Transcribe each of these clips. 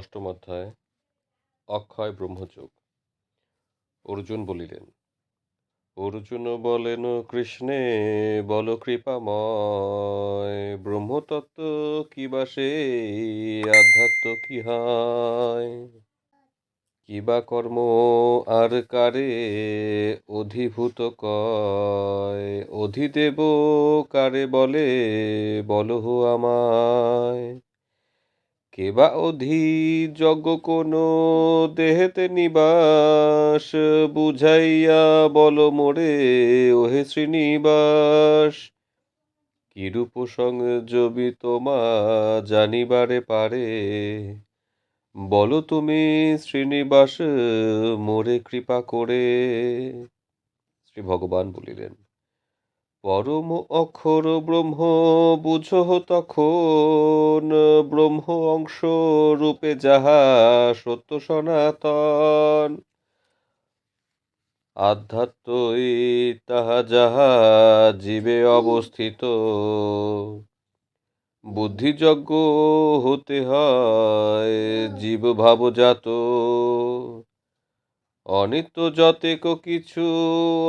অষ্টম অধ্যায় অক্ষয় ব্রহ্মযোগ। অর্জুন বলিলেন, অর্জুন বলেন, কৃষ্ণে, বল কৃপাময়, ব্রহ্মতত্ত্ব কি বা সে আধ্যাত্ম কি হয় কি বা কর্ম আর কারে অধিভূত কয়? অধিদেব কারে বলে, বলহ আমায়। কেবা অধি যজ্ঞ কোন দেহেতে নিবাস, বুঝাইয়া বল মোরে, ওহে শ্রীনিবাস। কিরূপ সংযবি তোমা জানিবারে পারে? বলো তুমি শ্রীনিবাস, মোরে কৃপা করে। শ্রী ভগবান বলিলেন পরম অক্ষর ব্রহ্ম বুঝহ তখন ব্রহ্ম অংশ রূপে যাহা সত্য সনাতন। আধ্যাত্মই তাহা যাহা জীবে অবস্থিত। বুদ্ধিযজ্ঞ হতে হয় জীব ভাবজাত অনিত্য যতেক কিছু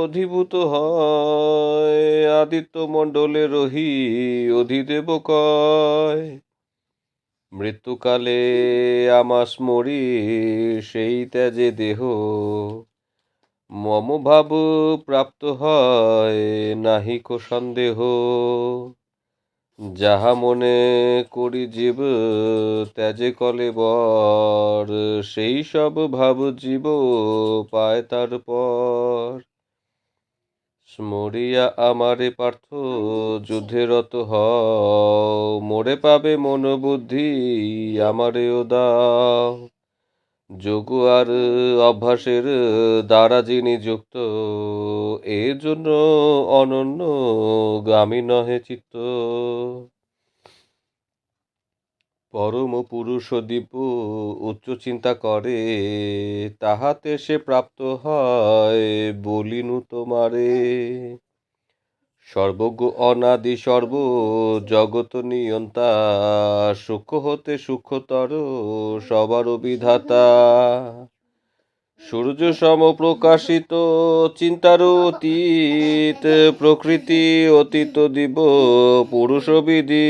অধিভূত হয়, আদিত্য মণ্ডলে রহি অধিদেব কয়। মৃত্যুকালে আমাস মরি, সেই ত্যাজে দেহ। মম ভাব প্রাপ্ত হয় নাহিক সন্দেহ। যাহা মনে করি জীব, ত্যাজে কলে বর, সেই সব ভাব জীব পায় তারপর। স্মরিয়া আমারে পার্থ, যুদ্ধে রত হও, মোরে পাবে মন বুদ্ধি আমারেও দাও। যোগ আর অভ্যাসের দ্বারা যিনি যুক্ত এর জন্য অনন্য গামী নহে চিত্ত। পরম পুরুষ দিব্য উচ্চ চিন্তা করে, তাহাতে সে প্রাপ্ত হয় বলিনু তোমারে। সর্বজ্ঞ অনাদি সর্ব জগত নিয়ন্তা, সুখ হতে সূক্ষ্মতর সবার বিধাতা সূর্য সম প্রকাশিত, চিন্তার অতীত, প্রকৃতি অতীত দিব, পুরুষ বিধি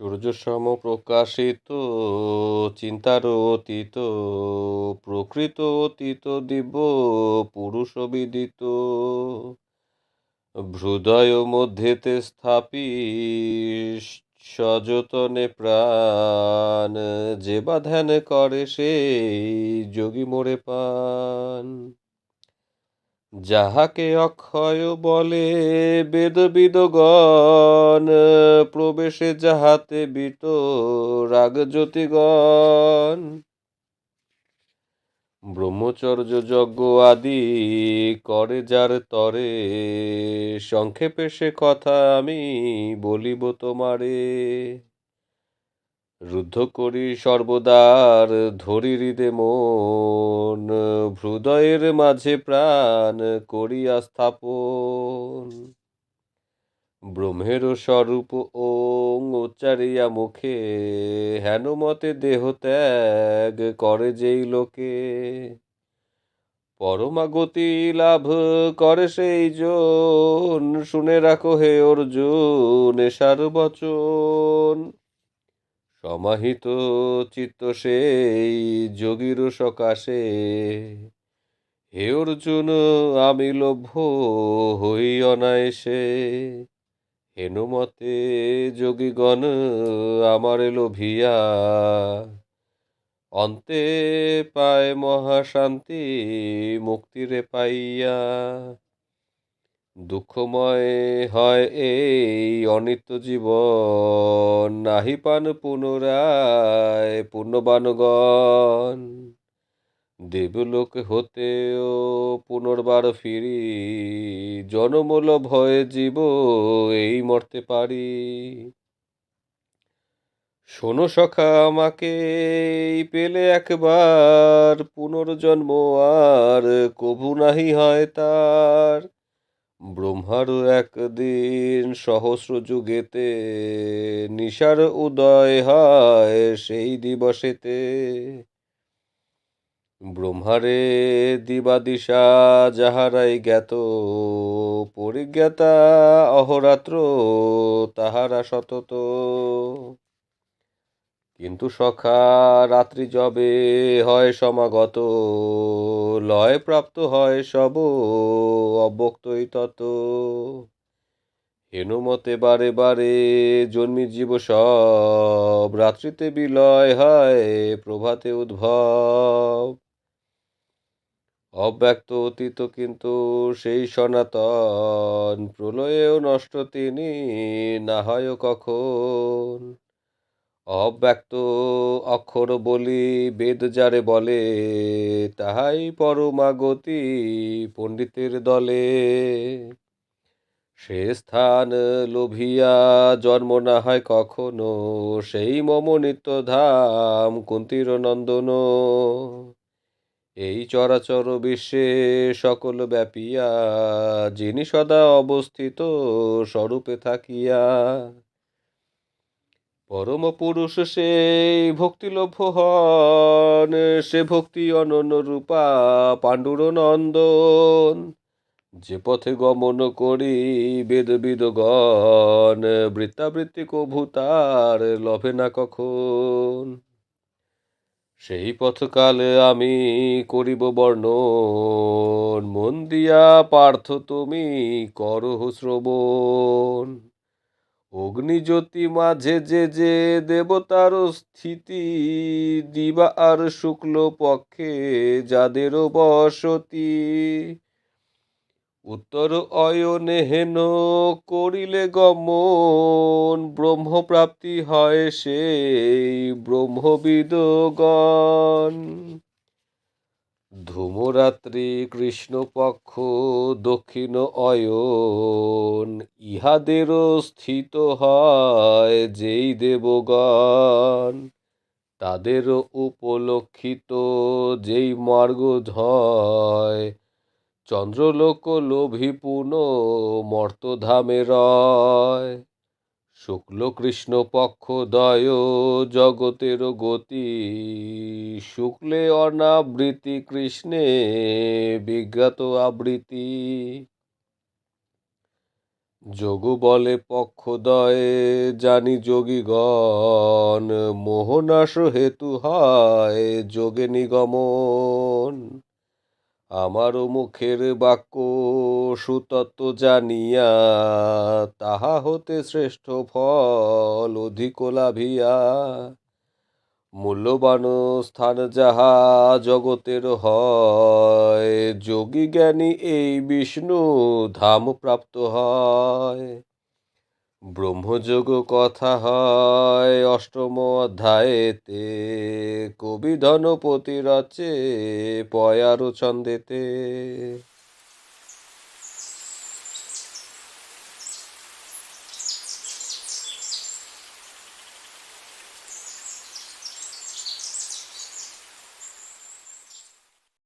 সূর্য সম প্রকাশিত, চিন্তার অতীত, প্রকৃত অতীত দিব, পুরুষ বিদিত। হৃদয় মধ্যেতে স্থাপি সযতনে প্রাণ, যে বা ধ্যান করে সেই যোগী মোরে পান। যাহাকে অক্ষয় বলে বেদবিদগণ প্রবেশে যাহাতে বিত রাগ জ্যোতিগণ। ব্রহ্মচর্য যজ্ঞ আদি করে যার তরে, সংক্ষেপে সে কথা আমি বলিব তোমারে। রুদ্ধ করি সর্বদার ধরি হৃদে মন, হৃদয়ের মাঝে প্রাণ করিয়া স্থাপন। ব্রহ্মের স্বরূপ ওং উচ্চারিয়া মুখে, হেন মতে দেহ ত্যাগ করে যেই লোকে। পরমাগতি লাভ করে সেই জন, শুনে রাখো হে অর্জুন এসার বচন। সমাহিত চিত্ত সেই যোগীর সকাশে। হে অর্জুন, আমি লভ্য হই অনায়াসে। হেনুমতে যোগীগণ আমার লোভিয়া। অন্তে পায় মহাশান্তি মুক্তিরে পাইয়া। দুঃখময় হয় এই অনিত্য জীবন। নাহি পান পুনরায় পুণ্যবানগণ দেবলোক হতেও পুনর্বার ফিরি। জনমূল ভয়ে জীব এই মরতে পারি। শোনো সখা, আমাকে পেলে একবার। পুনর্জন্ম আর কভু নাহি হয় তার। ব্রহ্মারও একদিন সহস্র যুগেতে নিশার উদয় হয় সেই দিবসেতে। ব্রহ্মারে দিবাদিশা যাহারাই জ্ঞাত, পরিজ্ঞাতা অহরাত্র তাহারা সতত। কিন্তু সখা রাত্রি যবে হয় সমাগত, লয় প্রাপ্ত হয় সব অব্যক্তই তত। হেনুমতে বারে বারে জন্মি জীব সব, রাত্রিতে বিলয় হয় প্রভাতে উদ্ভব। অব্যক্ত অতীত কিন্তু সেই সনাতন, প্রলয়েও নষ্ট তিনি, না হয় কখন। অব্যক্ত অক্ষর বলি বেদ যারে বলে, তাহাই পরমাগতি পণ্ডিতের দলে। সে স্থান লোভিয়া জন্ম না হয় কখনো, সেই মম ধাম কুন্তির নন্দন। এই চরাচর বিশ্বে সকল ব্যাপিয়া, যিনি সদা অবস্থিত, স্বরূপে থাকিয়া। পরম পুরুষ সেই ভক্তিলভ্য হন, সে ভক্তি অনন্য রূপা পাণ্ডুর নন্দন যে পথে গমন করি বেদ বেদবিদগণ বৃত্তাবৃত্তি কভূতার লভে না কখন। সেই পথকালে আমি করিব বর্ণন, মন দিয়া পার্থ তুমি করহ শ্রবণ। অগ্নিজ্যোতি মাঝে যে যে দেবতার স্থিতি, দিবা আর শুক্ল পক্ষে যাদেরও বসতি। উত্তর অয়নে হেন করিলে গমন, ব্রহ্মপ্রাপ্তি হয় সেই ব্রহ্মবিদগণ। ধূমরাত্রি, কৃষ্ণপক্ষ, দক্ষিণ অয়ন, ইহাদেরও স্থিত হয় যেই দেবগণ। তাদেরও উপলক্ষিত যেই মার্গ হয় চন্দ্রলোক লোভী পুন মর্তধামে রয়। শুক্ল কৃষ্ণ পক্ষ দয়, জগতের গতি। শুক্লে অনাবৃতি কৃষ্ণে বিজ্ঞাত আবৃত্তি। যোগ বলে পক্ষদয়ে জানি যোগীগণ মোহনাশ হেতু হয় যোগে নিগমন। আমারও মুখের বাক্য সুতত্ত্ব জানিয়া তাহা হতে শ্রেষ্ঠ ফল অধিক লাভিয়া। মূল্যবান স্থান যাহা জগতের হয়, যোগী জ্ঞানী এই বিষ্ণু ধাম প্রাপ্ত হয়। ব্রহ্মযোগ কথা হয় অষ্টম অধ্যায়েতে। কবি ধনপতি রচে পয়ারো ছন্দেতে।